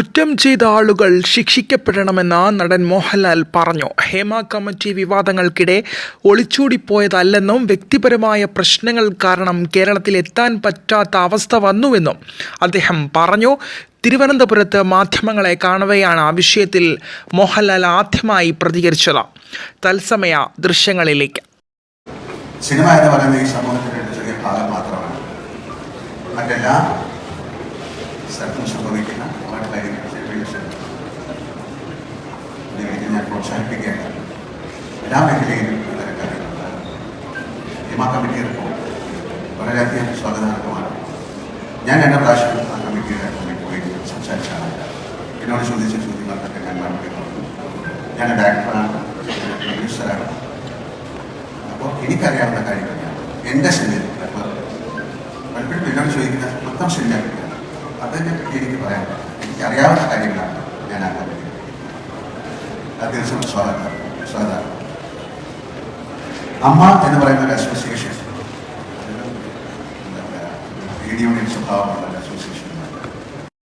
കുറ്റം ചെയ്ത ആളുകൾ ശിക്ഷിക്കപ്പെടണമെന്ന് നടൻ മോഹൻലാൽ പറഞ്ഞു. ഹേമ കമ്മിറ്റി വിവാദങ്ങൾക്കിടെ ഒളിച്ചോടിപ്പോയതല്ലെന്നും വ്യക്തിപരമായ പ്രശ്നങ്ങൾ കാരണം കേരളത്തിൽ എത്താൻ പറ്റാത്ത അവസ്ഥ വന്നുവെന്നും അദ്ദേഹം പറഞ്ഞു. തിരുവനന്തപുരത്ത് മാധ്യമങ്ങളെ കാണവെയാണ് ആ വിഷയത്തിൽ മോഹൻലാൽ ആദ്യമായി പ്രതികരിച്ചത്. തത്സമയ ദൃശ്യങ്ങളിലേക്ക്. സിനിമ എന്ന് പറയുന്നത് ഈ സമൂഹത്തിന്റെ ചെറിയ ഭാഗം മാത്രമാണ്. മറ്റെല്ലാ സ്ഥലത്തും സംഭവിക്കുന്ന ഒരുപാട് കാര്യങ്ങൾ സിനിമയിൽ ഇതിലേക്ക് ഞാൻ പ്രോത്സാഹിപ്പിക്കുകയാണ് എല്ലാ മേഖലയിലും വളരെ കാര്യങ്ങളുണ്ട് ഹിമ കമ്മിറ്റി റിപ്പോർട്ട് വളരെയധികം സ്വാഗതാർഹമാണ് ഞാൻ രണ്ട് പ്രാവശ്യം ആ കമ്മിറ്റിയുടെ മുമ്പിൽ പോയി സംസാരിച്ചാണ് എന്നോട് ചോദിച്ച ചോദ്യങ്ങൾക്കൊക്കെ ഞാൻ മറുപടി പറഞ്ഞു ഞാൻ ഡയറക്ടറാണ് പ്രൊഡ്യൂസറാണ് അപ്പോൾ എനിക്കറിയാവുന്ന കാര്യങ്ങളാണ് എന്റെ സിനിമയിൽ അപ്പോൾ പലപ്പോഴും എന്നോട് ചോദിക്കുന്ന മൊത്തം പറ്റിയാണ് അതിനെ പറ്റി എനിക്ക് പറയാൻ എനിക്കറിയാവുന്ന കാര്യങ്ങളാണ് ഞാൻ ആഗ്രഹിക്കുന്നത്. കമ്പനി തീർച്ചയായും സ്വാഗതം സ്വാഗതം അമ്മ എന്ന് പറയുന്ന ഒരു അസോസിയേഷൻ ട്രേഡ് യൂണിയൻ സ്വഭാവമുള്ള ഒരു അസോസിയേഷനാണ്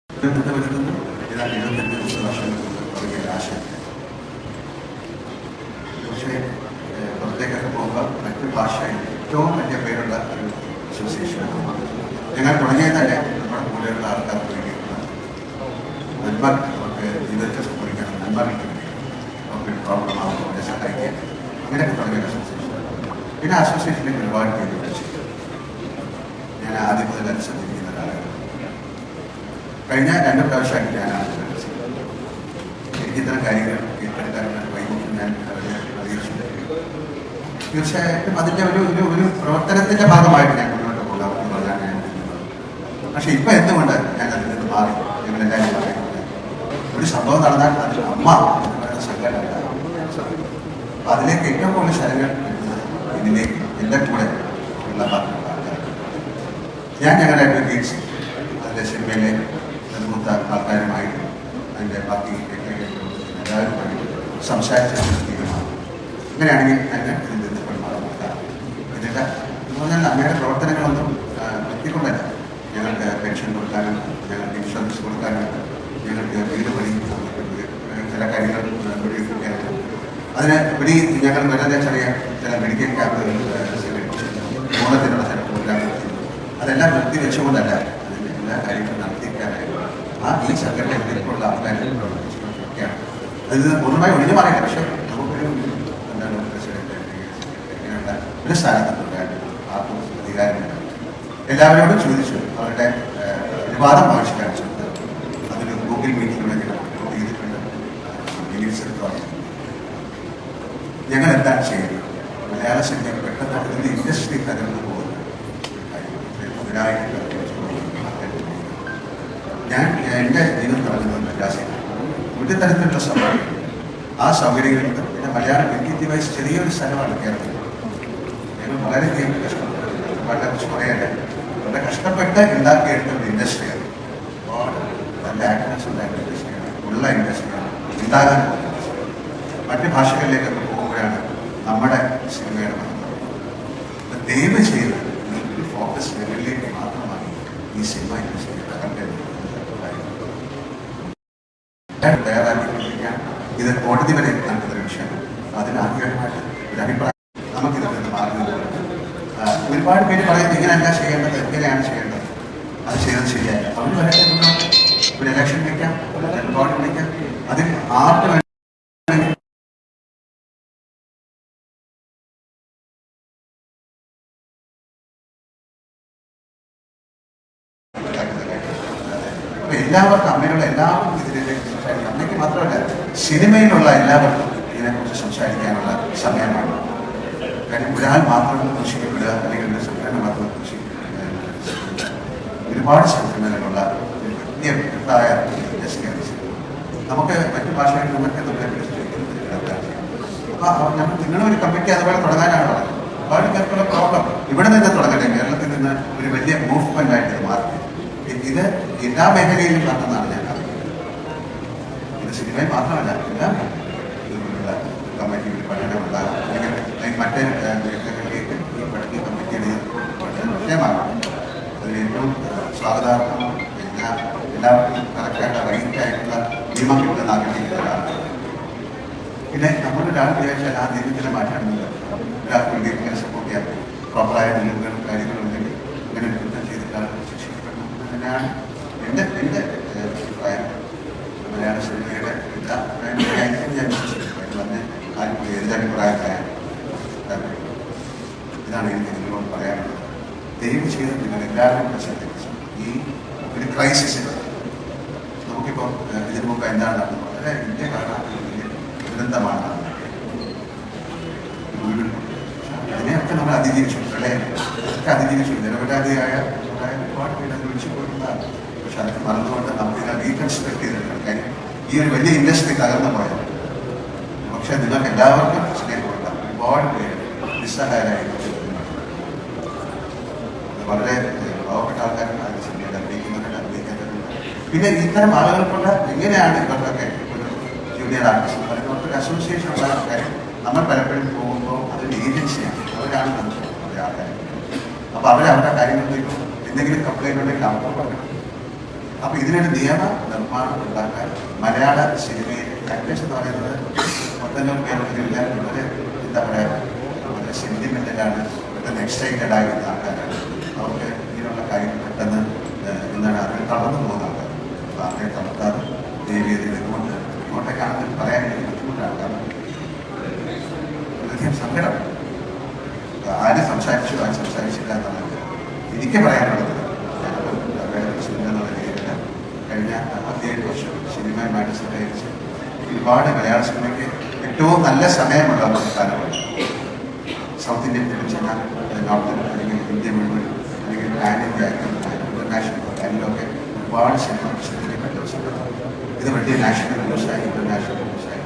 ഇത് വരുന്നത്? ഏതാണ്ട് ഒരു ആശയം. ഏഹ്, പുറത്തേക്കൊക്കെ പോകുമ്പോൾ മറ്റു ഭാഷയിൽ ഏറ്റവും വലിയ പേരുള്ള ഒരു അസോസിയേഷനാണ് ഞങ്ങൾ തുടങ്ങിയത് തന്നെ നന്മ അവർക്ക് ജീവിതത്തെ നന്മകൾക്ക് വേണ്ടി അവർക്ക് പ്രോബ്ലം ആവുമ്പോൾ അവരെ സഹായിക്കാൻ അങ്ങനെയൊക്കെ തുടങ്ങിയ അസോസിയേഷൻ പിന്നെ അസോസിയേഷനിലേക്ക് ഒരുപാട് പേര് വിളിച്ചു ഞാൻ ആദ്യം മുതൽ അനുസരിച്ചിരിക്കുന്ന ഒരാളാണ് കഴിഞ്ഞ രണ്ട് പ്രാവശ്യമായിട്ട് ഞാൻ എനിക്ക് ഇത്തരം കാര്യങ്ങൾ ഏറ്റെടുക്കാനുള്ള വൈകുണ്ഠം ഞാൻ അവരെ അറിയിച്ചിട്ടുണ്ട് തീർച്ചയായിട്ടും അതിന്റെ ഒരു ഒരു ഒരു പ്രവർത്തനത്തിന്റെ ഭാഗമായിട്ട് ഞാൻ മുന്നോട്ട് പോകാം എന്ന് പറഞ്ഞാൽ ഞാൻ പക്ഷേ ഇപ്പൊ എന്തുകൊണ്ട് ഞാൻ അതിൽ നിന്ന് മാറി? ഞങ്ങളെല്ലാവരും ഒരു സംഭവം നടന്നാൽ അതിൽ അമ്മ അപ്പൊ അതിലേക്ക് ഏറ്റവും കൂടുതൽ സ്ഥലങ്ങൾ ഇതിലേക്ക് എന്റെ കൂടെ ഉള്ള ഞാൻ ഞങ്ങളുടെ അഡ്വക്കേറ്റ്സ് അതിന്റെ സിനിമയിലെ നിർമ്മിത ആൾക്കാരുമായിട്ട് അതിന്റെ ബാക്കി എല്ലാവരുമായിട്ട് സംസാരിച്ച തീരുമാനം അങ്ങനെയാണെങ്കിൽ അതിനെ ഇതിൽ ബന്ധപ്പെട്ട് ഇതിന്റെ എന്ന് പറഞ്ഞാൽ അമ്മയുടെ പ്രവർത്തനങ്ങളൊന്നും ആ, നിർത്തിക്കൊണ്ടല്ല ഞങ്ങൾക്ക് പെൻഷൻ കൊടുക്കാനും ഞങ്ങൾക്ക് ഇൻഷുറൻസ് കൊടുക്കാനും അതിന് ഇവിടെ ഞങ്ങൾ വെറുതെ ചെറിയ ചില മെഡിക്കൽ ക്യാമ്പുകൾ ഓണത്തിനുള്ള ചില പ്രോഗ്രാമുകൾ അതെല്ലാം നിർത്തി വെച്ചുകൊണ്ടല്ല അതിന്റെ എല്ലാ കാര്യങ്ങളും നടത്തിക്കാനായി ആ ഈ സംഘടനയിലേക്കുള്ള ആൾക്കാരെ പ്രവർത്തിച്ചുകൊണ്ടിരിക്കുകയാണ് അതിൽ നിന്ന് പൂർണമായി ഒഴിഞ്ഞു പക്ഷേ നമുക്കൊരു എന്താണ് പ്രസിഡന്റ് ഒരു ആർക്കും എല്ലാവരോടും ചോദിച്ചു അവരുടെ വിവാദം അനുവാദം ആവശ്യക്കാൻ ശ്രമിച്ചത് മീറ്റിംഗ് മേഖല മീറ്റിലൂടെ ഞങ്ങൾ എന്താണ് ചെയ്യുന്നത്? മലയാള സിനിമ പെട്ടെന്ന് അതിന്റെ ഇൻഡസ്ട്രി തകർന്നു അതിനായിട്ട് ഞാൻ എന്റെ ജീവിതം തുടങ്ങുന്നത് മദ്രാസിലാണ് ഒരു തരത്തിലുള്ള സൗകര്യം. ആ സൗകര്യങ്ങൾക്ക് പിന്നെ മലയാളം വെങ്കിറ്റി വൈസ് ചെറിയൊരു സ്ഥലമാണ് കേരളത്തിൽ ഞങ്ങൾ വളരെയധികം കഷ്ടപ്പെട്ടു വളരെ പറയാതെ വളരെ കഷ്ടപ്പെട്ട് ഉണ്ടാക്കിയെടുത്ത ഒരു ഇൻഡസ്ട്രിയാണ്. ഉണ്ടായിരുന്ന ഇൻഡസ്ട്രിയാണ് ഉള്ള ഇൻഡസ്ട്രിയാണ് ഉണ്ടാകാൻ മറ്റ് ഭാഷകളിലേക്കൊക്കെ പോകുമ്പോഴാണ് നമ്മുടെ സിനിമയുടെ മതം ദയവ് ചെയ്ത് ഫോക്കസ് ലെവലിലേക്ക് മാത്രമായി ഈ സിനിമ ഇൻഡസ്ട്രി തകർക്കേണ്ടത് തയ്യാറാക്കിക്കൊണ്ടിരിക്കുകയാണ് ഇത് കോടതി വരെ നടക്കുന്ന വിഷയമാണ് അതിന് ആദ്യമായിട്ട് ഒരു അഭിപ്രായം നമുക്കിതിൽ നിന്ന് മാറുന്നത് ഒരുപാട് പേര് പറയുന്നത് ഇങ്ങനെയല്ല ചെയ്യേണ്ടത് എങ്ങനെയാണ് ചെയ്യേണ്ടത്. അത് ചെയ്തത് ശരിയല്ല അവർ മുന്നോട്ട് ഒരു ഇലക്ഷൻ വയ്ക്കാം ഒരു വയ്ക്കാം അത് ആർക്ക് എല്ലാവർക്കും അമ്മയുള്ള എല്ലാവർക്കും ഇതിലേക്ക് സംസാരിക്കാം. അമ്മയ്ക്ക് മാത്രമല്ല സിനിമയിലുള്ള എല്ലാവർക്കും ഇതിനെക്കുറിച്ച് സംസാരിക്കാനുള്ള സമയമാണ്. കാര്യം ഒരാൾ മാത്രം കൃഷിക്കപ്പെടുക അല്ലെങ്കിൽ സംഘടന മാത്രം കൃഷി ഒരുപാട് സംഘടനകളുള്ള ഒരു ഉണ്ടായ. നമുക്ക് മറ്റു ഭാഷകളിൽ നമുക്ക് അപ്പൊ നമ്മൾ നിങ്ങളൊരു കമ്മിറ്റി അതുപോലെ തുടങ്ങാനാണ് ഒരുപാട് പേർക്കുള്ള പ്രോബ്ലം ഇവിടെ നിന്ന് തുടങ്ങട്ടെ. കേരളത്തിൽ നിന്ന് ഒരു വലിയ മൂവ്മെന്റ് ആയിട്ട് മാറി. ഇത് എല്ലാ മേഖലയിലും നടന്നതാണ് ഞാൻ ഇത് സിനിമയിൽ മാത്രമല്ല എല്ലാ കമ്മിറ്റി ഒരു പഠനം ഉണ്ടാകും. അല്ലെങ്കിൽ അല്ലെങ്കിൽ മറ്റ് മേഖലകളിലേക്ക് ഈ പഠിക്കുന്ന കമ്മിറ്റിയുടെ പഠന അതിൽ ഏറ്റവും സ്വാഗതാർഹം എല്ലാ എല്ലാവർക്കും കറക്റ്റായിട്ട് റൈറ്റായിട്ട് സിനിമ കിട്ടുന്ന ആഗ്രഹിക്കുന്ന ഒരാളാണ് പിന്നെ നമ്മളൊരാൾ വിചാരിച്ചാൽ ആ ദൈവത്തിനെ മാറ്റാണെന്നില്ല ഒരാൾക്ക് ഇങ്ങനെ സപ്പോർട്ട് ചെയ്യാൻ പ്രോപ്പറായ നിലവുകളും കാര്യങ്ങളും ഉണ്ടെങ്കിൽ ഇങ്ങനെ ഒരു കുറ്റം ചെയ്തിട്ടാണ് ശിക്ഷിക്കപ്പെടണം. എന്ന് തന്നെയാണ് എന്റെ എന്റെ അഭിപ്രായം. മലയാള സിനിമയുടെ എല്ലാ ഞാൻ വന്ന് ആരും താല്പര്യപ്പെടുന്നു. ഇതാണ് എനിക്ക് നിങ്ങളോട് പറയാനുള്ളത്. ദയവ് ചെയ്ത് നിങ്ങൾ എല്ലാവരും പ്രശ്നത്തെ ഈ ഒരു ക്രൈസിസിൽ നമുക്കിപ്പോൾ ഏഹ്, ഇതിനു മുമ്പ് എന്താണ് നടന്നത്? വളരെ വലിയ ദുരന്തമാണ്. അതിനെയൊക്കെ നമ്മൾ അതിജീവിച്ചു. പ്രളയം ഒക്കെ അതിജീവിച്ചു. നിരപരാധിയായ ഒരുപാട് പേര് വിളിച്ചു പോയിട്ടുള്ളതാണ് പക്ഷെ അതൊക്കെ മറന്നുകൊണ്ട് നമുക്ക് ഇത് റീകൺസ്ട്രക്ട് ചെയ്തിട്ടുണ്ട് കാര്യം ഈ ഒരു വലിയ ഇൻഡസ്ട്രി തകർന്നു പോയത്. പക്ഷെ നിങ്ങൾക്ക് എല്ലാവർക്കും സ്നേഹമുണ്ട്. ഒരുപാട് പേര് നിസ്സഹായരായി. വളരെ പാവപ്പെട്ട ആൾക്കാരാണ് അത് സിനിമയിൽ അഭിനയിക്കുന്നവരുടെ അഭിനയിക്കാത്തവരുണ്ട് പിന്നെ ഇത്തരം ആളുകൾക്കുള്ള എങ്ങനെയാണ് ഇവർക്കൊക്കെ ഒരു ജൂനിയർ ആർട്ടിസ്റ്റ്? പറയുന്നത് ഒരു അസോസിയേഷൻ ഉള്ള ആൾക്കാർ നമ്മൾ പലപ്പോഴും പോകുമ്പോൾ അതൊരു ഏജൻസിയാണ് അവരാണ് നമുക്ക് അവരെ ആൾക്കാർ അപ്പോൾ അവർ അവരുടെ കാര്യങ്ങളിലേക്ക് എന്തെങ്കിലും കംപ്ലൈന്റ് ഉണ്ടെങ്കിൽ അവർ പറയണം അപ്പോൾ ഇതിനൊരു നിയമ നിർമ്മാണം ഉണ്ടാക്കാൻ മലയാള സിനിമയിൽ കൺവെൻഷൻ എന്ന് പറയുന്നത് മൊത്തം കേരളത്തിലില്ല വളരെ എന്താ പറയുക വളരെ സെന്റിമെന്റലാണ് പെട്ടെന്ന് എക്സ്റ്റൈറ്റഡ് ആയിരുന്ന ആൾക്കാരാണ്. അവർക്ക് ഇങ്ങനെയുള്ള കാര്യങ്ങൾ പെട്ടെന്ന് എന്താണ് അതിൽ തളർന്നു പോകുന്ന അവരെ തളർത്താതെ ദേവിയതിൽ നിന്നുകൊണ്ട് ഇങ്ങോട്ടേക്കാണെന്ന് പറയാൻ ബുദ്ധിമുട്ടാണ് കാരണം വളരെയധികം സങ്കടം ആര് സംസാരിച്ചു ആര് സംസാരിച്ചില്ല എന്നുള്ളത് എനിക്ക് പറയാനുള്ളത് കഴിഞ്ഞ അമ്പത്തിയേഴ് വർഷം സിനിമയുമായിട്ട് സഹകരിച്ച് ഒരുപാട് മലയാള സിനിമയ്ക്ക് ഏറ്റവും നല്ല സമയമുള്ള ഒരു കാലമാണ് സൗത്ത് ഇന്ത്യൻ ഫിലിം ചെന്നാൽ നോർത്ത് അല്ലെങ്കിൽ ഇന്ത്യ മുഴുവൻ അല്ലെങ്കിൽ പാൻ ഇന്ത്യ ഇന്റർനാഷണൽ അതിലൊക്കെ ഒരുപാട് സിനിമ സമയമാണ് ഇത് വലിയ നാഷണൽ ന്യൂസായി ഇന്റർനാഷണൽ ന്യൂസായി.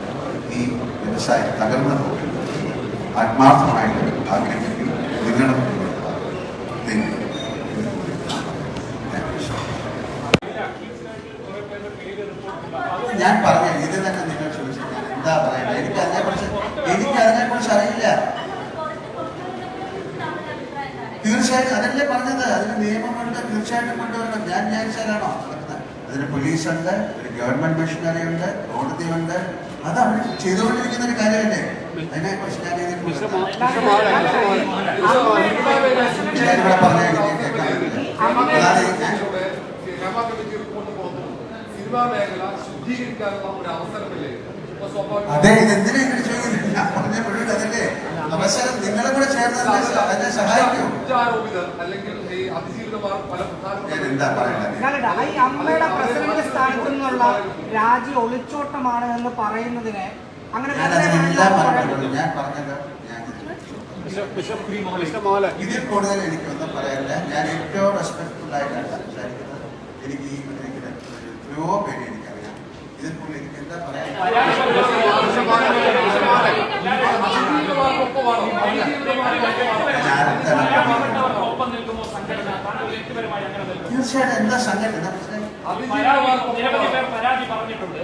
ഈ വ്യവസായം തകർന്നു പോകും ആത്മാർത്ഥമായിട്ട് ആഗ്രഹിക്കും നിങ്ങളും. ഞാൻ പറഞ്ഞ ഇത് തന്നെ നിങ്ങൾ ചോദിച്ചു ഞാൻ എന്താ പറയുക? എനിക്ക് അതിനെക്കുറിച്ച് എനിക്ക് അതിനെക്കുറിച്ച് അറിയില്ല. തീർച്ചയായിട്ടും അതല്ലേ പറഞ്ഞത്? അതിന് നിയമമുണ്ട് തീർച്ചയായിട്ടും കൊണ്ടുവരണം. ഞാൻ വിചാരിച്ചാലാണോ നടക്കുന്നത് അതിന് പോലീസുണ്ട് ഒരു ഗവൺമെന്റ് മെഷീനറി ഉണ്ട് കോടതിയുണ്ട്. അത് അവർ ചെയ്തുകൊണ്ടിരിക്കുന്ന ഒരു കാര്യമല്ലേ? അതിനെക്കുറിച്ച് ഞാൻ ഇതിനെക്കുറിച്ച് ഞാനിവിടെ പറഞ്ഞ ഞാൻ സിനിമാ മേഖല ശുദ്ധീകരിക്കാനുള്ള ഒരു അവസരമില്ലേ? അതെ ഇതെന്തിനാ ഇങ്ങനെ ചോദിക്കുന്നത്? ഞാൻ പറഞ്ഞ മുഴുവൻ അതല്ലേ? അവസരം നിങ്ങളെ കൂടെ ചേർന്ന് അതിനെ അതിനെ സഹായിക്കും. ഞാൻ എന്താ പറയണ്ടത് ഞാനിടാം. ഈ അമ്മയുടെ പ്രസിഡന്റ് സ്ഥാനത്തു നിന്നുള്ള രാജി ഒളിച്ചോട്ടമാണ് എന്ന് പറയുന്നതിന് അങ്ങനെ ഞാൻ പറഞ്ഞത് ഇതിൽ കൂടുതൽ എനിക്കൊന്നും പറയാനില്ല ഞാൻ ഏറ്റവും റെസ്പെക്ട്ഫുൾ ആയിട്ടാണ് സംസാരിക്കുന്നത്. എനിക്ക് ഈ എത്രയോ പേര് എന്താ അങ്ങനെ തീർച്ചയായിട്ടും എന്താ സംഘടന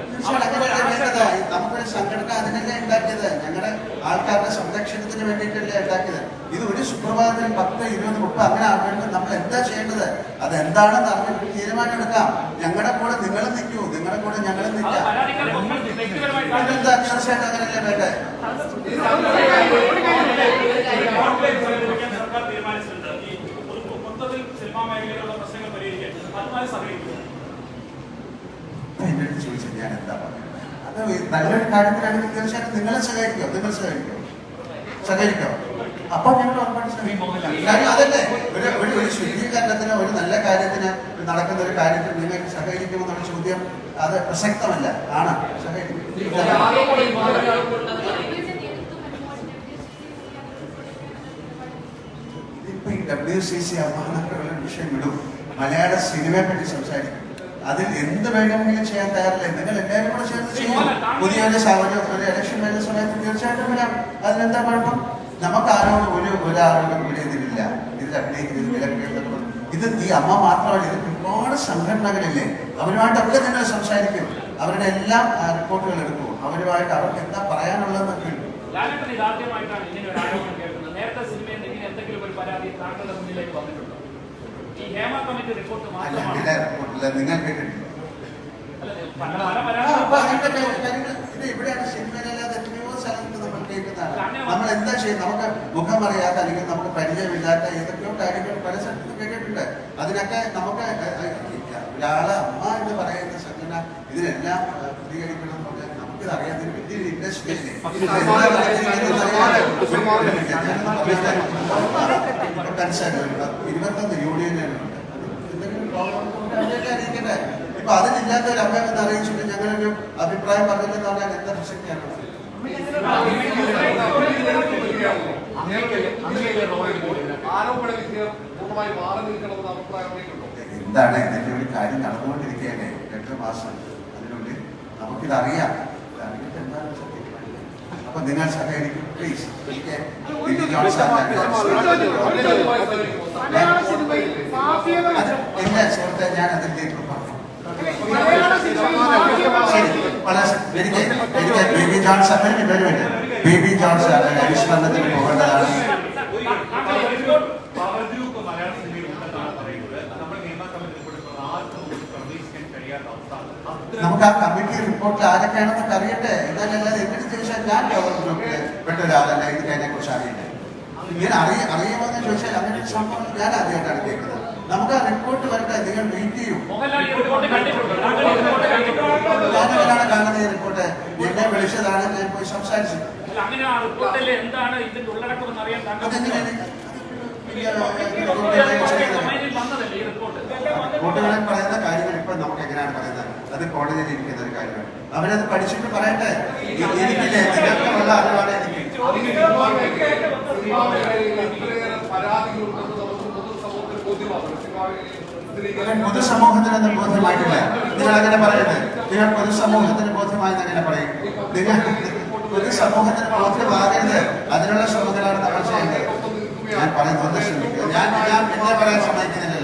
തീർച്ചയായിട്ടും വേണ്ടത് നമുക്കൊരു സംഘടന അതിനല്ലേ ഉണ്ടാക്കിയത്? ഞങ്ങളുടെ ആൾക്കാരുടെ സംരക്ഷണത്തിന് വേണ്ടിയിട്ടല്ലേ ഉണ്ടാക്കിയത്? ഇത് ഒരു സുപ്രഭാതത്തിൽ പത്ത് ഇരുപത് മുപ്പത് അങ്ങനെ ആവേണ്ടത് നമ്മൾ എന്താ ചെയ്യേണ്ടത്? അത് എന്താണെന്ന് അറിഞ്ഞിട്ട് തീരുമാനം എടുക്കാം. ഞങ്ങളുടെ കൂടെ നിങ്ങളും നിൽക്കൂ. നിങ്ങളുടെ കൂടെ ഞങ്ങളും നിൽക്കാം. തീർച്ചയായിട്ടും അങ്ങനെയല്ലേ വേണ്ടേ ഞാൻ എന്താ പറയുന്നത് അത് നല്ലൊരു കാര്യത്തിലാണെങ്കിൽ തീർച്ചയായിട്ടും നിങ്ങളെ സഹകരിക്കും നിങ്ങൾ സഹകരിക്കും സഹകരിക്കും അപ്പൊ ഞങ്ങൾ അതല്ലേ? ഒരു ശുദ്ധീകരണത്തിന് ഒരു നല്ല കാര്യത്തിന് നടക്കുന്ന ഒരു കാര്യത്തിൽ നിങ്ങൾക്ക് സഹകരിക്കുമെന്നുള്ള ചോദ്യം അത് പ്രസക്തമല്ല. ആണ്. സഹകരിക്കും. ഇപ്പൊ ഈ ഡബ്ല്യു സി സി അമ്മാനൊക്കെയുള്ള വിഷയം വിടും മലയാള സിനിമയെ പറ്റി സംസാരിക്കും. അതിൽ എന്ത് വേണമെങ്കിലും ചെയ്യാൻ തയ്യാറില്ല? നിങ്ങൾ എല്ലാവരും കൂടെ ചേർന്ന് ചെയ്യും. പുതിയ സാഹചര്യം ഒരു ഇലക്ഷൻ വരുന്ന സമയത്ത് തീർച്ചയായിട്ടും വരാം. അതിനെന്താ കുഴപ്പം? നമുക്ക് ആരോടും ഒരു ഒരാളോടും ഒരു ഇതിലില്ല ഇതിൽ അഭിനയിക്കുന്നത് ഇത് ഈ അമ്മ മാത്രമല്ല ഇത് ഒരുപാട് സംഘടനകളില്ലേ? അവരുമായിട്ടൊക്കെ നിങ്ങൾ സംസാരിക്കും. അവരുടെ എല്ലാം റിപ്പോർട്ടുകൾ എടുക്കും. അവരുമായിട്ട് അവർക്ക് എന്താ പറയാനുള്ളതെന്നൊക്കെ റിപ്പോർട്ടില്ല. നിങ്ങൾ കേട്ടിട്ടില്ല? അല്ല, പല പല ആ, പരാതികളും അപ്പൊ അതിന്റെ കാര്യങ്ങൾ ഇത് ഇവിടെയാണ് സിനിമയിലല്ലാതെ എത്രയോ സ്ഥലത്ത് നമ്മൾ കേൾക്കുന്നതാണ് എന്താ ചെയ്യും നമുക്ക് മുഖം അറിയാത്ത അല്ലെങ്കിൽ നമുക്ക് പരിചയമില്ലാത്ത ഏതൊക്കെയോ കാര്യങ്ങൾ പല സ്ഥലത്തും കേട്ടിട്ടുണ്ട്. അതിനൊക്കെ നമുക്ക് ഒരാളെ അമ്മ എന്ന് പറയുന്ന സംഘടന ഇതിനെല്ലാം പ്രതികരിക്കണം ഇരുപത്തൊന്ന് യൂണിയനുകളുണ്ട്. ഇപ്പൊ അതിനില്ലാത്ത ഒരു എന്ന് അറിയിച്ചിട്ട് ഞങ്ങളൊരു അഭിപ്രായം പറഞ്ഞില്ലെന്ന് പറഞ്ഞാൽ എന്താ പ്രസക്തിയാണ് എന്താണ് ഇതിന്റെ ഒരു കാര്യം നടന്നുകൊണ്ടിരിക്കുകയാണ്? രണ്ട് മാസം അതിനുള്ളിൽ നമുക്കിതറിയാം. അറിയാം എന്താണ് അപ്പൊ നിങ്ങൾ സഹകരിക്കും പ്ലീസ് എനിക്ക് സുഹൃത്തെ ഞാൻ അതിന്റെ പറഞ്ഞു. ശരി. വളരെ സ- എനിക്ക് എനിക്ക് ബേബി ജോൺ സാറിന് വെരി വെരി ബേബി ജോൺ സാറിന് അനുസ്മരണത്തിന് പോകേണ്ടതാണ്. നമുക്ക് ആ കമ്മിറ്റി റിപ്പോർട്ടിൽ ആരൊക്കെയാണെന്നൊക്കെ അറിയട്ടെ. എന്നാലല്ലാതെ എന്തിനു ചോദിച്ചാൽ ഞാൻ പവർ ഗ്രൂപ്പിൽ പെട്ട ഒരാളല്ല? എനിക്ക് അതിനെ കുറിച്ച് അറിയട്ടെ. ഇങ്ങനെ അറിയ അറിയുമോന്ന് ചോദിച്ചാൽ അങ്ങനെ സംഭവം ഞാൻ ആദ്യമായിട്ടാണ് കേൾക്കുന്നത്. നമുക്ക് ആ റിപ്പോർട്ട് വരട്ടെ നിങ്ങൾ വെയിറ്റ് ചെയ്യും. ഞാനെങ്ങനെയാണ് കാണുന്നത് ഈ റിപ്പോർട്ട് എന്നെ വിളിച്ചതാണ് ഞാൻ പോയി സംസാരിച്ചു. അല്ല, ആ റിപ്പോർട്ടിൽ എന്താണ് ഇതിന്റെ അറിയാൻ താങ്കൾ അതെങ്ങനെയാണ് ഡൊമൈനിൽ വന്നതല്ലേ ഈ റിപ്പോർട്ട് കോടതികളിൽ പറയുന്ന കാര്യങ്ങൾ ഇപ്പൊ നമുക്ക് എങ്ങനെയാണ് പറയുന്നത്? അത് കോടതിയിൽ ഇരിക്കുന്ന ഒരു കാര്യമാണ്. അവരത് പഠിച്ചിട്ട് പറയട്ടെ? എനിക്കില്ലേ നിങ്ങൾക്കുള്ള അറിവാണ് എനിക്ക്. സിനിമാ പൊതുസമൂഹത്തിന് അത് ബോധ്യമായിട്ടില്ല നിങ്ങൾ അങ്ങനെ പറയുന്നത്. നിങ്ങൾ പൊതുസമൂഹത്തിന് ബോധ്യമായത് അങ്ങനെ പറയും. നിങ്ങൾ പൊതുസമൂഹത്തിന് ബോധ്യമാകരുത്. അതിനുള്ള ശ്രമങ്ങളാണ് നമ്മൾ ചെയ്യുന്നത്. ഞാൻ പറയുന്നത് ഞാൻ ഞാൻ പിന്നെ പറയാൻ ശ്രമിക്കാം